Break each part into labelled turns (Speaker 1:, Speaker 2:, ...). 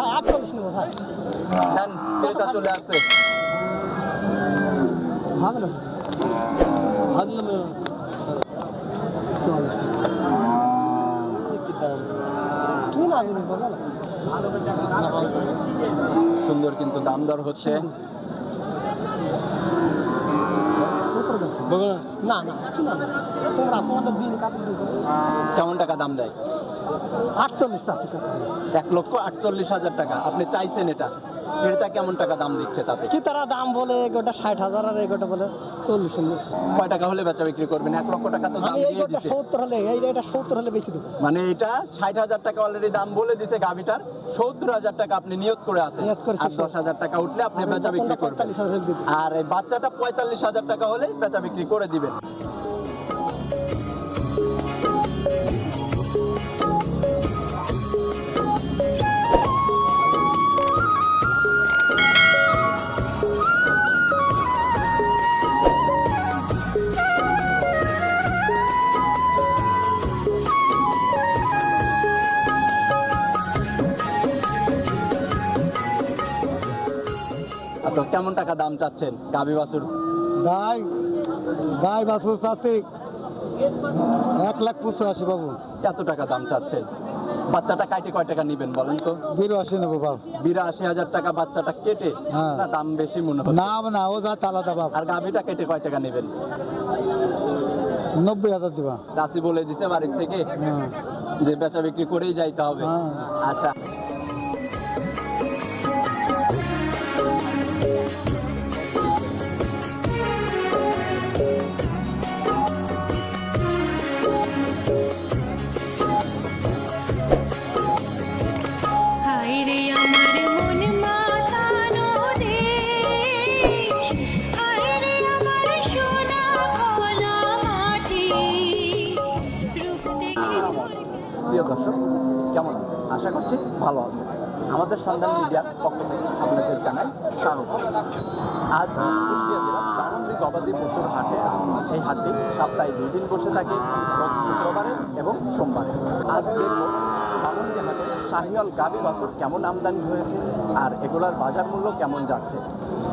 Speaker 1: ভাই আটচল্লিশ নেব ভাই।
Speaker 2: দেন ক্রেতা চলে আসছে।
Speaker 1: হবে না আজ কি না জানি বলো। না
Speaker 2: সুন্দর কিন্তু দাম দর হচ্ছে
Speaker 1: না না তোমাদের দিন
Speaker 2: কেমন টাকা দাম দেয়?
Speaker 1: আটচল্লিশ
Speaker 2: এক লক্ষ আটচল্লিশ হাজার টাকা। আপনি চাইছেন এটা। ক্রেতা কেমন টাকা দাম দিচ্ছে তাতে?
Speaker 1: কি তারা দাম বলে এগোটা ষাট হাজার আর এগোটা বলে চল্লিশ চল্লিশ।
Speaker 2: কয় টাকা হলে বেচা বিক্রি করবেন? এক লক্ষ টাকা তো দাম দিয়ে দিচ্ছে
Speaker 1: সত্তর হলে এটা সত্তর হলে বেশি দেবো।
Speaker 2: মানে এটা ষাট হাজার টাকা অলরেডি দাম বলে দিছে গাভিটার। সত্তর হাজার টাকা আপনি নিয়োগ করে আছেন। আর দশ হাজার টাকা উঠলে আপনি বেচা বিক্রি করবেন। আর এই বাচ্চাটা পঁয়তাল্লিশ হাজার টাকা হলে বেচা বিক্রি করে দিবেন। আচ্ছা কেমন টাকা দাম চাচ্ছেন? গাভি বাছুর।
Speaker 3: গাই গাই বাছুর চাষি এক লাখ পঁচাশি বাবু।
Speaker 2: এত টাকা দাম চাচ্ছেন? বাচ্চাটা কাটে কয় টাকা নিবেন বলেন তো?
Speaker 3: বিরাশি নেব বাবু
Speaker 2: বিরাশি হাজার টাকা বাচ্চাটা কেটে
Speaker 3: হ্যাঁ।
Speaker 2: না দাম বেশি মনে হচ্ছে?
Speaker 3: না না ও যা আলাদা বাবু
Speaker 2: আর গাভিটা কেটে কয় টাকা নেবেন?
Speaker 3: নব্বই হাজার দিবা।
Speaker 2: চাষি বলে দিছে বাড়ির থেকে
Speaker 3: হ্যাঁ।
Speaker 2: যে বেচা বিক্রি করেই যাইতে হবে।
Speaker 3: হ্যাঁ।
Speaker 2: আচ্ছা। আশা করছি, ভালো আছে। আমাদের সন্ধান মিডিয়ার পক্ষ থেকে আপনাদের জানাই স্বাগত। আজ গবাদি পশুর হাটে এই হাটটি সপ্তাহে দুই দিন বসে থাকে শুক্রবারে এবং সোমবারে। আজ দেখব বামন্দি হাটে শাহিয়াল গাবি বাছুর কেমন আমদানি হয়েছে আর এগুলার বাজার মূল্য কেমন যাচ্ছে।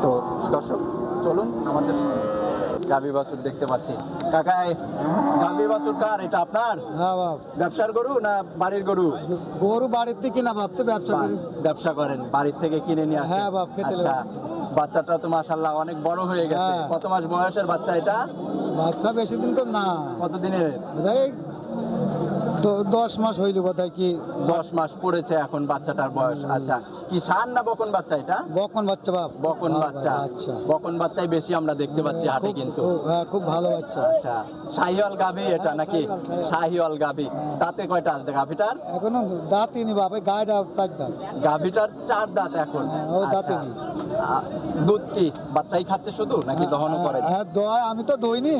Speaker 2: তো দর্শক, চলুন আমাদের সঙ্গে। গাবি বাছুর দেখতে পাচ্ছি। কাকায় বাছুর কার? এটা আপনার? ব্যবসার গরু না বাড়ির গরু?
Speaker 3: গরু বাড়ির থেকে না ভাবতে ব্যবসা
Speaker 2: ব্যবসা করেন বাড়ির থেকে কিনে নিয়ে আসেন।
Speaker 3: হ্যাঁ, বাপ, খেতে
Speaker 2: আচ্ছা বাচ্চাটা তো মাশাল্লাহ অনেক বড় হয়ে গেছে।
Speaker 3: হ্যাঁ।
Speaker 2: কত মাস বয়সের বাচ্চা এটা?
Speaker 3: বাচ্চা বেশি দিন তো না।
Speaker 2: কত দিনের
Speaker 3: দশ মাস হইল বোধহয় কি।
Speaker 2: দশ মাস পড়েছে এখন বাচ্চাটার বয়স। আচ্ছা কি সার না বকন বাচ্চা এটা?
Speaker 3: বকন বাচ্চা বাপ।
Speaker 2: বকন
Speaker 3: হ্যাঁ,
Speaker 2: বাচ্চা।
Speaker 3: আচ্ছা
Speaker 2: বকন বাচ্চাই বেশি আমরা দেখতে পাচ্ছি হাটে কিন্তু।
Speaker 3: খুব- হ্যাঁ খুব ভালো বাচ্চা।
Speaker 2: আচ্ছা। শাহিওয়াল গাভি এটা নাকি?
Speaker 3: শাহিওয়াল,
Speaker 2: গাভি। তাতে কয়টা আসবে গাভিটার?
Speaker 3: এখনও দাঁতই নি বাপ গায়েটা চার দাঁত।
Speaker 2: গাভিটার চার দাঁত এখন।
Speaker 3: হ্যাঁ, ও দাঁতে
Speaker 2: আচ্ছা। দুধ কি? বাচ্চাই খাচ্ছে শুধু নাকি দহনও করে?
Speaker 3: হ্যাঁ দয় আমি তো দইনি।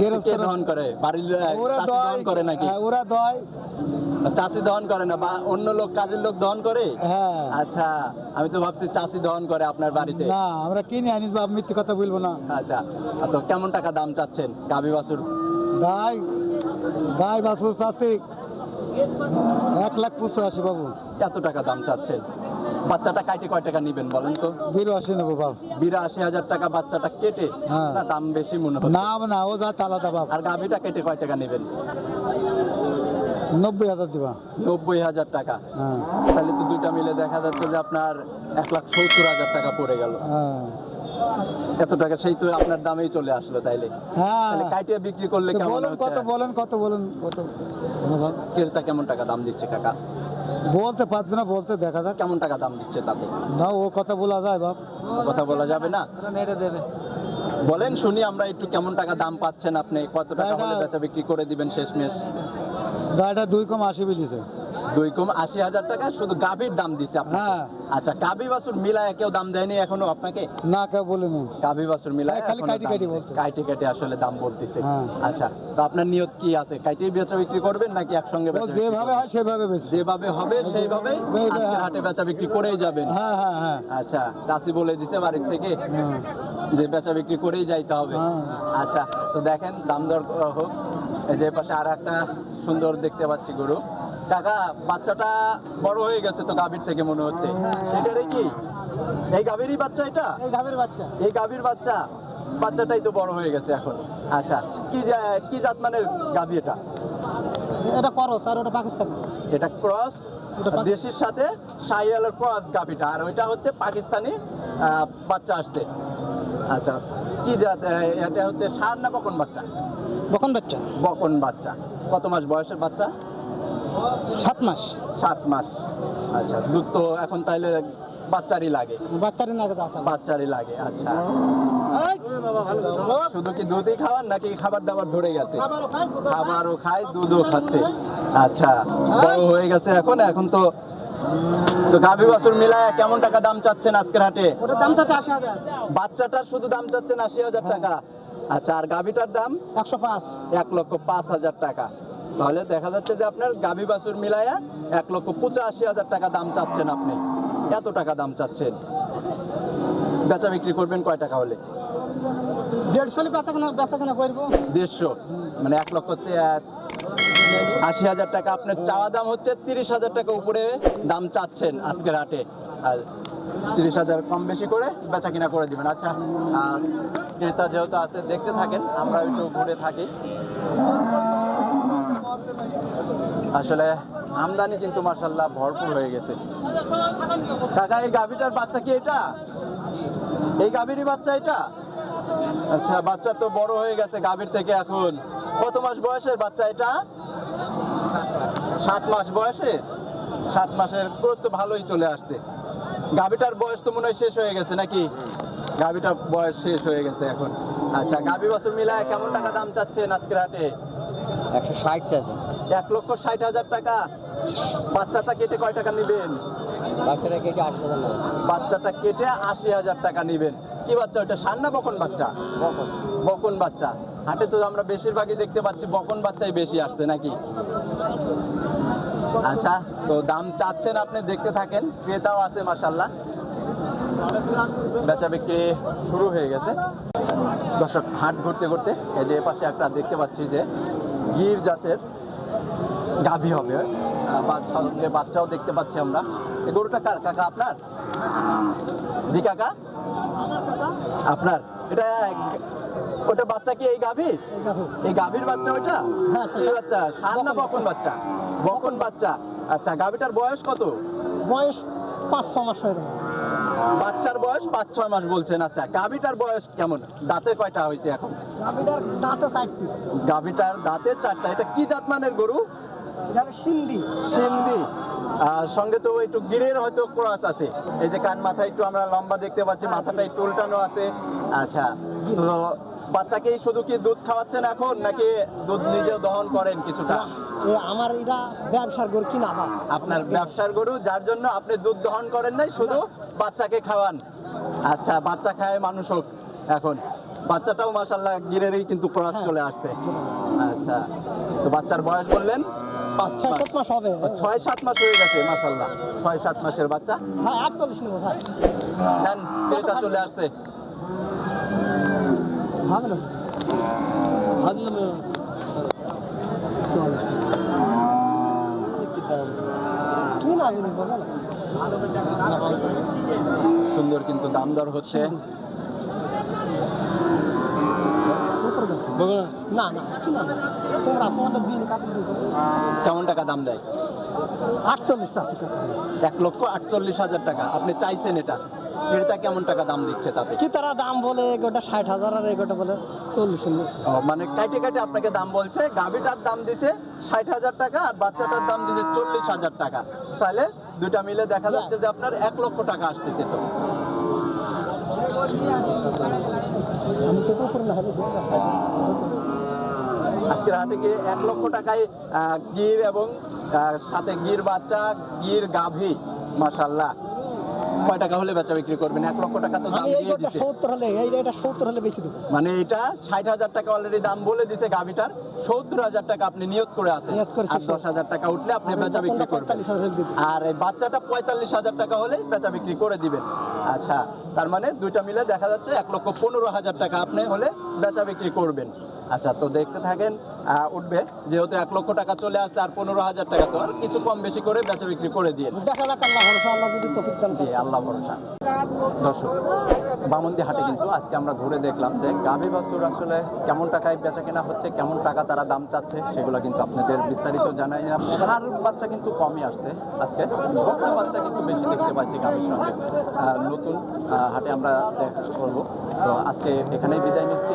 Speaker 3: গেরস্ত
Speaker 2: দহন করে? বাড়ির
Speaker 3: ওরা
Speaker 2: দহন করে নাকি?
Speaker 3: হ্যাঁ, ওরা দয়
Speaker 2: চাষি দহন করে না বা অন্য লোক কাজের লোক দহন করে?
Speaker 3: হ্যাঁ।
Speaker 2: আচ্ছা আমি তো ভাবছি চাষি দহন করে আপনার বাড়িতে।
Speaker 3: না আমরা কিনে আনিস বাপ মিথ্যে কথা বলব না।
Speaker 2: আচ্ছা তো কেমন টাকা দাম চাচ্ছেন গাবি বাসুর
Speaker 3: গাই গাই বাসুর চাষি এক লাখ পঁচাশি বাবু।
Speaker 2: এত টাকা দাম চাচ্ছেন? বাচ্চাটা কাটে কয় টাকা নিবেন বলেন তো?
Speaker 3: বিরাশি নেব বাপ।
Speaker 2: বিরাশি হাজার টাকা বাচ্চাটা কেটে
Speaker 3: হ্যাঁ।
Speaker 2: না দাম বেশি মনে হচ্ছে?
Speaker 3: না না ও যা আলাদা বাপ।
Speaker 2: আর গাভীটা কেটে কয় টাকা নেবেন?
Speaker 3: নব্বই হাজার দিবা।
Speaker 2: নব্বই হাজার টাকা।
Speaker 3: হ্যাঁ।
Speaker 2: তাহলে তো দুইটা মিলে দেখা যাচ্ছে যে আপনার এক লাখ সত্তর হাজার টাকা পড়ে গেল।
Speaker 3: হ্যাঁ।
Speaker 2: এত টাকা সেই তো আপনার দামেই চলে আসলো তাইলে।
Speaker 3: হ্যাঁ।
Speaker 2: তাহলে কাইটে বিক্রি করলে কেমন
Speaker 3: কত বলেন কত বলেন কত।
Speaker 2: ক্রেতা কেমন টাকা দাম দিচ্ছে কাকা?
Speaker 3: বলতে পারছে না বলতে দেখা যাক।
Speaker 2: কেমন টাকা দাম দিচ্ছে তাতে?
Speaker 3: না ও কথা বলা যায় বাপ।
Speaker 2: কথা বলা যাবে না? বলেন শুনি আমরা একটু কেমন টাকা দাম পাচ্ছেন আপনি কত টাকা
Speaker 3: টাকা-
Speaker 2: হলে বেচা বিক্রি করে দিবেন শেষমেশ?
Speaker 3: গাড়িটা দুই কম আশি বিলিছে।
Speaker 2: দুই কম আশি হাজার টাকা শুধু গাভীর দাম আপনাকে
Speaker 3: হ্যাঁ।
Speaker 2: আচ্ছা গাভী বাছুর মিলায় কেউ দাম দেয়নি এখনও আপনাকে
Speaker 3: না কেউ বলিনি
Speaker 2: গাভী বাছুর মিলায়
Speaker 3: হ্যাঁ, খালি কাটি কাটি বলছে।
Speaker 2: কাটি কাটি আসলে দাম বলতেছে
Speaker 3: হ্যাঁ।
Speaker 2: আচ্ছা তো আপনার নিয়ত কি আছে কাটি বেচা বিক্রি করবেন নাকি একসঙ্গে বেচা
Speaker 3: যেভাবে হয় সেভাবে
Speaker 2: যেভাবে হবে সেইভাবে
Speaker 3: হ্যাঁ।
Speaker 2: হাটে বেচা বিক্রি করেই যাবেন
Speaker 3: হ্যাঁ হ্যাঁ হ্যাঁ
Speaker 2: আচ্ছা চাষি বলে দিছে বাড়ির থেকে। যে বেচা বিক্রি করেই যাইতে হবে। আচ্ছা তো দেখেন দাম দর হোক যে পাশে আর একটা সুন্দর দেখতে পাচ্ছি গরু কাকা বাচ্চাটা বড় হয়ে গেছে তো গাভীর থেকে মনে হচ্ছে। এটারই কি? এই গাভীরই বাচ্চা এটা?
Speaker 1: এই গাভীর বাচ্চা।
Speaker 2: এই গাভীর বাচ্চা? বাচ্চাটাই তো বড় হয়ে গেছে এখন। আচ্ছা কি কি জাত মানের গাভী এটা?
Speaker 1: এটা ক্রস আর ওটা পাকিস্তান।
Speaker 2: এটা ক্রস দেশির সাথে সাইয়ালের ক্রস গাভীটা। আর ওইটা হচ্ছে পাকিস্তানি আহ, বাচ্চা আসছে। আচ্ছা কি জাত এটা হচ্ছে সার না বকন বাচ্চা?
Speaker 3: বকন বাচ্চা।
Speaker 2: বকন বাচ্চা। কত মাস বয়সের বাচ্চা?
Speaker 3: সাত মাস।
Speaker 2: সাত মাস। আচ্ছা দুধ তো এখন তাইলে বাচ্চারই লাগে।
Speaker 3: বাচ্চারই দাঁত
Speaker 2: বাচ্চারই লাগে। আচ্ছা। শুধু কি দুধই খাওয়ান নাকি খাবার দাবার ধরে গেছে? খাবারও খায় দুধও খাচ্ছে। আচ্ছা বড় হয়ে গেছে এখন এখন তো তো গাভী বাছুর মিলায় কেমন টাকা দাম চাচ্ছেন আজকের হাটে?
Speaker 1: ওটার দাম চাচ্ছে আশি হাজার।
Speaker 2: বাচ্চাটার শুধু দাম চাচ্ছেন আশি হাজার টাকা। আচ্ছা আর গাভীটার দাম?
Speaker 1: একশো পাঁচ।
Speaker 2: এক লক্ষ পাঁচ হাজার টাকা। তাহলে দেখা যাচ্ছে যে আপনার গাভী বাছুর মিলায়া এক লক্ষ পঁচাশি হাজার টাকা দাম চাচ্ছেন আপনি। এত টাকা দাম চাচ্ছেন। বেচা বিক্রি করবেন কয় টাকা হলে?
Speaker 1: দেড়শো বেচা কেনা বেচা কেনা করব।
Speaker 2: দেড়শো। মানে এক লক্ষ আশি হাজার টাকা। আপনার চাওয়া দাম হচ্ছে তিরিশ হাজার টাকা উপরে দাম চাচ্ছেন আজকের হাটে। আর তিরিশ হাজার কম বেশি করে বেচা কিনা করে দিবেন। আচ্ছা ক্রেতা যেহেতু আছে দেখতে থাকেন। আমরা একটু ঘুরে থাকি। আসলে আমদানি কিন্তু মাসাল্লাহ ভরপুর হয়ে গেছে। কাকা, এই গাভীটার বাচ্চা কি এটা? এই গাভীরই বাচ্চা এটা? আচ্ছা বাচ্চা তো বড় হয়ে গেছে গাভীর থেকে এখন। কত মাস বয়সের বাচ্চা এটা? সাত মাস বয়সে? সাত মাসের গ্রোথ তো ভালোই চলে আসছে। গাভীটার বয়স তো মনে হয় শেষ হয়ে গেছে নাকি? গাভীটার বয়স শেষ হয়ে গেছে এখন। আচ্ছা গাভী বছর মিলায় কেমন টাকা দাম চাচ্ছেন আজকের হাটে?
Speaker 1: একশো ষাট আছে।
Speaker 2: এক লক্ষ ষাট হাজার টাকা। বাচ্চাটা কেটে কয় টাকা নেবেন?
Speaker 1: বাচ্চাটা কেটে আশি হাজার
Speaker 2: বাচ্চাটা কেটে আশি হাজার টাকা নেবেন। কি বাচ্চা ওটা সার না বকন বাচ্চা? বকন। বাচ্চা। হাটে তো আমরা বেশিরভাগই দেখতে পাচ্ছি বকন বাচ্চাই বেশি আসছে নাকি? আচ্ছা তো দাম চাচ্ছেন আপনি দেখতে থাকেন। ক্রেতাও আছে মাসাল্লাহ বেচা বিক্রি শুরু হয়ে গেছে। দর্শক হাট ঘুরতে ঘুরতে এই যে পাশে একটা দেখতে পাচ্ছি যে গির জাতের গাভী হবে। সঙ্গে বাচ্চাও দেখতে পাচ্ছি আমরা। এই গরুটা কার? কাকা আপনার? জি কাকা? আপনার? এটা ওটা বাচ্চা কি এই গাভীর এই গাভীর বাচ্চা ওইটা?
Speaker 1: হ্যাঁ,
Speaker 2: কি বাচ্চা? সার না বকন। বাচ্চা? বকন বাচ্চা। আচ্ছা গাভীটার বয়স কত?
Speaker 1: বয়স পাঁচ ছ মাস হয়ে
Speaker 2: বাচ্চার বয়স পাঁচ ছয় মাস বলছেন আচ্ছা গাভিটার বয়স কেমন? দাঁতে কয়টা হয়েছে এখন?
Speaker 1: গাভীটার দাঁতে চারটি।
Speaker 2: এটা কি জাত মানের গরু?
Speaker 1: সিন্ধি।
Speaker 2: সিন্ধি। সঙ্গে তো একটু গিরের হয়তো ক্রস আছে। এই যে কান মাথা একটু আমরা লম্বা দেখতে পাচ্ছি মাথাটা একটু উল্টানো আছে। আচ্ছা তো বাচ্চাকেই শুধু কি দুধ খাওয়াচ্ছেন এখন নাকি দুধ নিজেও দহন করেন কিছুটা?
Speaker 1: আমার এটা ব্যবসার গরু কিনা আমার?
Speaker 2: আপনার ব্যবসার গরু যার জন্য আপনি দুধ দহন করেন নাই শুধু বাচ্চাকে খাওয়ান। আচ্ছা বাচ্চা খায় মানুষ হোক এখন। বাচ্চাটাও মাসাল্লাহ গিরেরই কিন্তু ক্রস চলে আসছে। আচ্ছা তো বাচ্চার বয়স বললেন?
Speaker 1: পাঁচ ছয় সাত মাস হবে।
Speaker 2: ছয় সাত মাস হয়ে গেছে মাসাল্লাহ ছয় সাত মাসের বাচ্চা?
Speaker 1: হ্যাঁ আটচল্লিশ নেব ভাই।
Speaker 2: চলে আসছে।
Speaker 1: হবে না ভাবলাম কি না
Speaker 2: সুন্দর কিন্তু দাম দর হচ্ছে
Speaker 1: না না তোমরা তোমাদের দিন
Speaker 2: কেমন টাকা দাম দেয়?
Speaker 1: আটচল্লিশ
Speaker 2: এক লক্ষ আটচল্লিশ হাজার টাকা। আপনি চাইছেন এটা? ক্রেতা কেমন টাকা দাম দিচ্ছে তাতে?
Speaker 1: কি তারা দাম বলে এগোটা ষাট হাজার আর এগোটা বলে চল্লিশ
Speaker 2: মানে কাটে কাটে আপনাকে দাম বলছে গাভিটার দাম দিছে ষাট হাজার টাকা আর বাচ্চাটার দাম দিছে চল্লিশ হাজার টাকা। তাহলে দুইটা মিলে দেখা যাচ্ছে যে আপনার এক লক্ষ টাকা আসতেছে তো। আজকের হাটে গিয়ে এক লক্ষ টাকায় গির এবং সাথে গির বাচ্চা গির গাভী মাসাল্লাহ কয় টাকা হলে বেচা বিক্রি করবেন? এক লক্ষ টাকা তো দাম
Speaker 1: আমি এই
Speaker 2: দিয়ে
Speaker 1: গোটা
Speaker 2: দিছে।
Speaker 1: সত্তর হলে এই এটা সত্তর হলে বেশি দেবো।
Speaker 2: মানে এটা ষাট হাজার টাকা অলরেডি দাম বলে দিছে গাভিটার। সত্তর হাজার টাকা আপনি নিয়োগ করে আছেন।
Speaker 1: নিয়ত করেছি।
Speaker 2: আর দশ হাজার টাকা উঠলে আপনি বেচা বিক্রি করবেন।
Speaker 1: 45,000 হলে দিবো।
Speaker 2: আর এই বাচ্চাটা পঁয়তাল্লিশ হাজার টাকা হলে বেচা বিক্রি করে দিবেন। আচ্ছা তার মানে দুইটা মিলে দেখা যাচ্ছে এক লক্ষ পনেরো হাজার টাকা আপনি হলে বেচা বিক্রি করবেন। আচ্ছা তো দেখতে থাকেন উঠবে। যেহেতু এক লক্ষ টাকা চলে আসছে আর পনেরো হাজার টাকা তো আর কিছু কম বেশি করে বেচা বিক্রি করে দিয়ে
Speaker 1: দেখা যাক আল্লাহ ভরসা আল্লাহ যদি তফিক দান
Speaker 2: জি
Speaker 1: করে।
Speaker 2: আল্লাহ ভরসা। দর্শক বামন্দি হাটে কিন্তু আজকে আমরা ঘুরে দেখলাম যে গাভী বাছুর আসলে কেমন টাকায় বেচা কেনা হচ্ছে কেমন টাকা তারা দাম চাচ্ছে সেগুলো কিন্তু আপনাদের বিস্তারিত জানাই না সার বাচ্চা কিন্তু কমই আসছে আজকে বকনা বাচ্চা কিন্তু বেশি দেখতে পাচ্ছি গাভীর সঙ্গে। আহ, নতুন হাটে আমরা দেখা করব। তো আজকে এখানেই বিদায় নিচ্ছি।